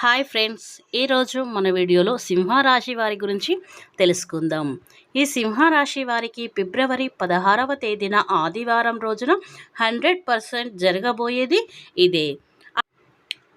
Hi friends ఈరోజు మన వీడియోలో సింహరాశి వారి గురించి తెలుసుకుందాం. ఈ సింహరాశి వారికి ఫిబ్రవరి పదహారవ తేదీన ఆదివారం రోజున హండ్రెడ్ పర్సెంట్ జరగబోయేది ఇదే.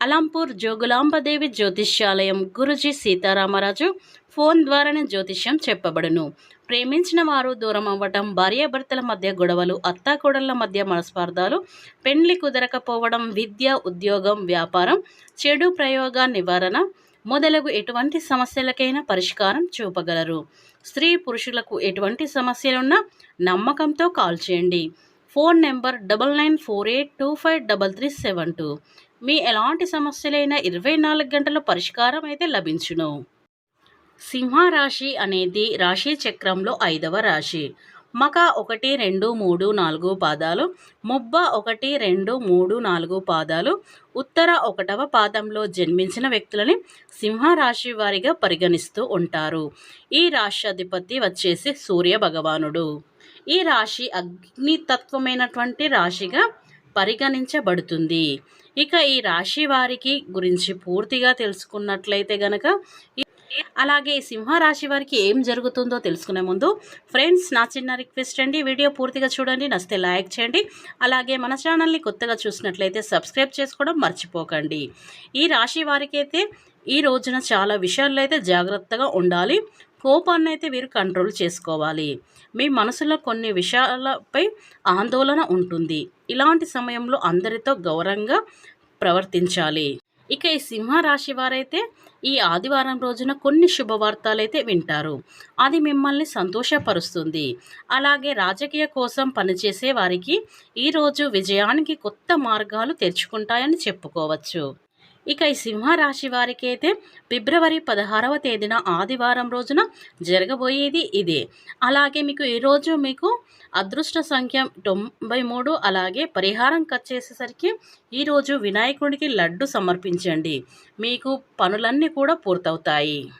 అలంపూర్ జోగులాంబదేవి జ్యోతిష్యాలయం గురుజీ సీతారామరాజు ఫోన్ ద్వారానే జ్యోతిష్యం చెప్పబడును. ప్రేమించిన వారు దూరం అవ్వటం భార్యాభర్తల మధ్య గొడవలు అత్తాకోడళ్ళ మధ్య మనస్పార్థాలు పెండ్లి కుదరకపోవడం విద్య ఉద్యోగం వ్యాపారం చెడు ప్రయోగ నివారణ మొదలగు ఎటువంటి సమస్యలకైనా పరిష్కారం చూపగలరు. స్త్రీ పురుషులకు ఎటువంటి సమస్యలున్నా నమ్మకంతో కాల్ చేయండి. Phone number double nine four eight two five double three seven two. మీ ఎలాంటి సమస్యలైనా ఇరవై నాలుగు గంటల పరిష్కారం అయితే లభించును. సింహరాశి అనేది రాశి చక్రంలో ఐదవ రాశి. మక ఒకటి రెండు మూడు నాలుగు పాదాలు ముబ్బ ఒకటి రెండు మూడు నాలుగు పాదాలు ఉత్తర ఒకటవ పాదంలో జన్మించిన వ్యక్తులని సింహరాశి వారిగా పరిగణిస్తూ ఉంటారు. ఈ రాష్ట్రాధిపతి వచ్చేసి సూర్య భగవానుడు. ఈ రాశి అగ్నితత్వమైనటువంటి రాశిగా పరిగణించబడుతుంది. ఇక ఈ రాశి వారికి గురించి పూర్తిగా తెలుసుకున్నట్లయితే గనక అలాగే సింహరాశి వారికి ఏం జరుగుతుందో తెలుసుకునే ముందు ఫ్రెండ్స్ నా చిన్న రిక్వెస్ట్ అండి వీడియో పూర్తిగా చూడండి నచ్చితే లైక్ చేయండి అలాగే మన ఛానల్ని కొత్తగా చూసినట్లయితే సబ్స్క్రైబ్ చేసుకోవడం మర్చిపోకండి. ఈ రాశి వారికి అయితే ఈ రోజున చాలా విషయాల్లో అయితే జాగ్రత్తగా ఉండాలి. కోపాన్ని అయితే వీరు కంట్రోల్ చేసుకోవాలి. మీ మనసులో కొన్ని విషయాలపై ఆందోళన ఉంటుంది. ఇలాంటి సమయంలో అందరితో గౌరవంగా ప్రవర్తించాలి. ఇక ఈ సింహరాశి వారైతే ఈ ఆదివారం రోజున కొన్ని శుభవార్తలైతే వింటారు. అది మిమ్మల్ని సంతోషపరుస్తుంది. అలాగే రాజకీయ కోసం పనిచేసే వారికి ఈరోజు విజయానికి కొత్త మార్గాలు తెరుచుకుంటాయని చెప్పుకోవచ్చు. ఇక ఈ సింహరాశి వారికి అయితే ఫిబ్రవరి పదహారవ తేదీన ఆదివారం రోజున జరగబోయేది ఇదే. అలాగే మీకు ఈరోజు మీకు అదృష్ట సంఖ్య తొంభై మూడు అలాగే పరిహారం చేసేసరికి ఈరోజు వినాయకుడికి లడ్డు సమర్పించండి. మీకు పనులన్నీ కూడా పూర్తవుతాయి.